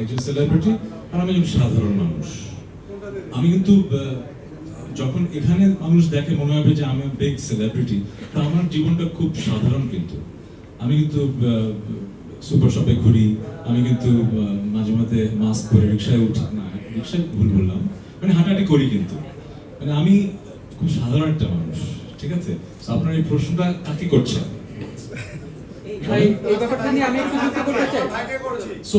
একজন সেলিব্রিটি আর আমি একজন সাধারণ মানুষ। আমি কিন্তু যখন এখানে মানুষ দেখে মনে হবে যে আমি বিগ সেলিব্রিটি তা আমার জীবনটা খুব সাধারণ কিন্তু। আমি কিন্তু সুপার শপে ঘুরি আমি কিন্তু মাঝে মাঝে মাস্ক পরে রিক্সায় উঠি। না রিক্সায় ভুল বললাম। মানে হাঁটাহাঁটি করি কিন্তু। মানে আমি খুব সাধারণ একটা মানুষ ঠিক আছে? আপনার এই প্রশ্নটা কাকে করছেন ভাই এই ব্যাপারটা নিয়ে আমি একটু যুক্ত করতে চাই। সো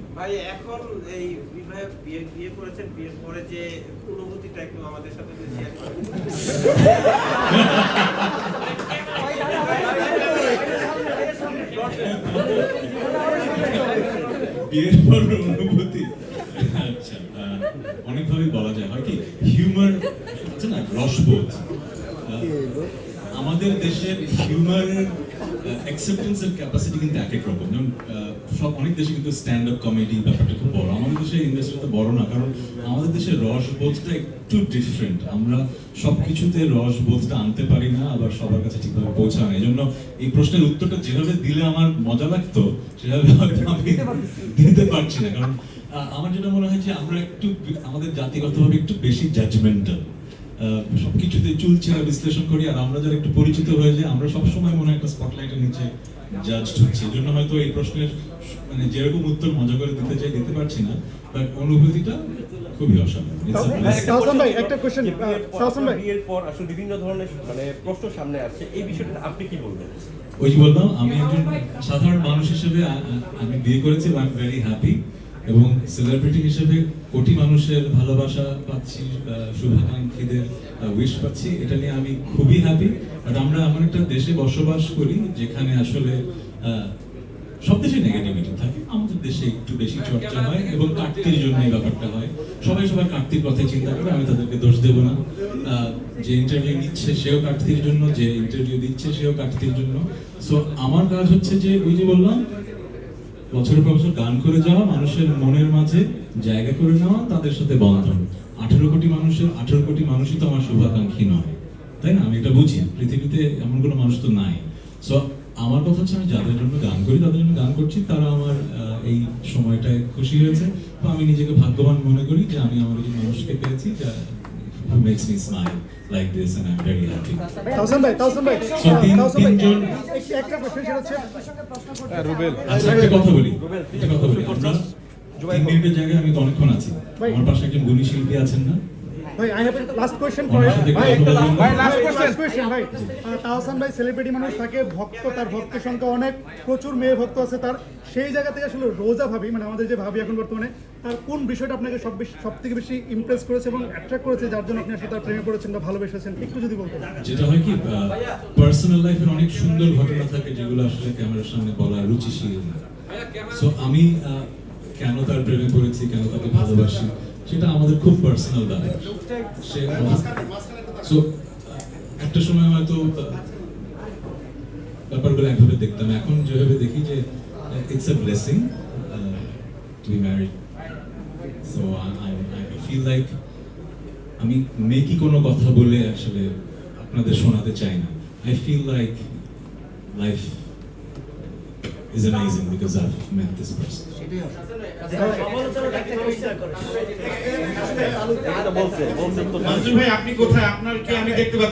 ভাই এখন এই বিবাহে বিয়ে বিয়ে করেছেন বিয়ের পরে যে অনুভূতিটা একটু আমাদের সাথে শেয়ার বিয়ের পর অনুভূতি আচ্ছা আহ, অনেকভাবেই বলা যায়। হয় কি? হিউমার আছে না? রসবোধ। আমাদের দেশের হিউমারের অ্যাকসেপ্টেন্সের ক্যাপাসিটি কিন্তু এক এক রকম। যেমন আহ, সব অনেক দেশে কিন্তু স্ট্যান্ড আপ কমেডি ব্যাপারটা খুব বড়। আমাদের দেশে ইন্ডাস্ট্রিটা বড় না কারণ আমাদের দেশের রসবোধটা একটু ডিফারেন্ট আমরা সব কিছুতে রসবোধটা আনতে পারি না আবার সবার কাছে ঠিকভাবে পৌঁছায় না। এই জন্য এই প্রশ্নের উত্তরটা যেভাবে দিলে আমার মজা লাগতো সেভাবে হয়তো আমি দিতে পারছি না। কারণ আমার যেটা মনে হয় যে আমরা একটু আমাদের জাতিগতভাবে একটু বেশি জাজমেন্টাল সবকিছুতে চুল ছেঁড়া বিশ্লেষণ করি আর আমরা যারা একটু পরিচিত হয়ে যাই আমরা সবসময় মনে একটা স্পটলাইটের নিচে জাজ হচ্ছি এই জন্য হয়তো এই প্রশ্নের মানে যেরকম উত্তর মজা করে দিতে চাই দিতে পারছি না বাট অনুভূতিটা খুবই অসাধারণ It's a blessing. তাহসান ভাই, একটা question, যে বিয়ের আহ, পর তাহসান ভাই। আপনার পর আসলে বিভিন্ন ধরনের মানে প্রশ্ন সামনে আসছে এই বিষয়টা আপনি কি বলবেন ওই বললাম আমি একজন সাধারণ মানুষ হিসেবে আমি বিয়ে করেছি আই এম ভেরি হ্যাপি এবং সেলিব্রিটি হিসেবে কোটি মানুষের ভালোবাসা পাচ্ছি শুভাকাঙ্ক্ষীদের উইশ পাচ্ছি, এটা নিয়ে আমি খুবই হ্যাপি বাট আমরা এমন একটা দেশে বসবাস করি যেখানে আসলে সব দেশে নেগেটিভিটি থাকে। আমাদের দেশে একটু বেশি চর্চা হয় এবং কাটতির জন্য এই ব্যাপারটা হয়। সবাই সবার কাটতির কথাই চিন্তা করে, আমি তাদেরকে দোষ দেব না। যে ইন্টারভিউ নিচ্ছে সেও কাটতির জন্য, যে ইন্টারভিউ দিচ্ছে সেও কাটতির জন্য। সো আমার কাজ হচ্ছে যে, ওই যে বললাম, বছরের পর বছর গান করে যাওয়া মানুষের মনের মাঝে জায়গা করে নেওয়া তাদের সাথে বন্ধন আঠেরো কোটি মানুষের আঠেরো কোটি মানুষই তো আমার শুভাকাঙ্ক্ষী নয় তাই না আমি এটা বুঝি পৃথিবীতে এমন কোনো মানুষ তো নাই সো আমার কথা হচ্ছে আমি যাদের জন্য গান করি তাদের জন্য গান করছি তারা আমার এই সময়টায় খুশি হয়েছে তো আমি নিজেকে ভাগ্যবান মনে করি যে আমি আমার এই মানুষকে পেয়েছি যা me smile like this and I am very happy Tahsan ভাই তাহসান ভাই So, তিন- তিনজন- একটা প্রশ্ন সেটা হচ্ছে আচ্ছা একটা কথা বলি একটা কথা বলি আমরা মিনিটের জায়গায় আমি তো অনেকক্ষণ আছি। আমার পাশে একজন গুণী শিল্পী আছেন না? ভাই I have last question for আমার ভাই একটা ভাই লাস্ট কোশ্চেন ভাই। তাহসান ভাই সেলিব্রিটি মানুষ তাকে ভক্ত তার ভক্তের সংখ্যা অনেক প্রচুর মেয়ে ভক্ত আছে তার। সেই জায়গা থেকে আসলে রোজা ভাবি মানে আমাদের যে ভাবি এখন বর্তমানে তার কোন বিষয়টা আপনাকে সব বেশি সব থেকে বেশি ইমপ্রেস করেছে এবং অ্যাট্রাক্ট করেছে যার জন্য আপনি আসলে তার প্রেমে পড়েছেন বা ভালোবেসেছেন? একটু যদি বলতেন। যেটা হয় কি পার্সোনাল লাইফের অনেক সুন্দর ঘটনা থাকে যেগুলো আসলে ক্যামেরার সামনে বলা রুচিশীল সো আমি কেন তার প্রেমে পড়েছি, কেন তাকে ভালোবাসি, সেটা আমাদের খুব পার্সোনাল ব্যাপার সে সো একটা সময় হয়তো ব্যাপারগুলো একভাবে দেখতাম। এখন যেভাবে দেখি যে it's a blessing to be married so I feel like আমি মেকি কোনো কথা বলে আসলে আপনাদের শোনাতে চাই না। I feel like life mate this person বলছে বলছে তো মঞ্জু ভাই আপনি কোথায়? আপনার কি আমি দেখতে পাচ্ছি?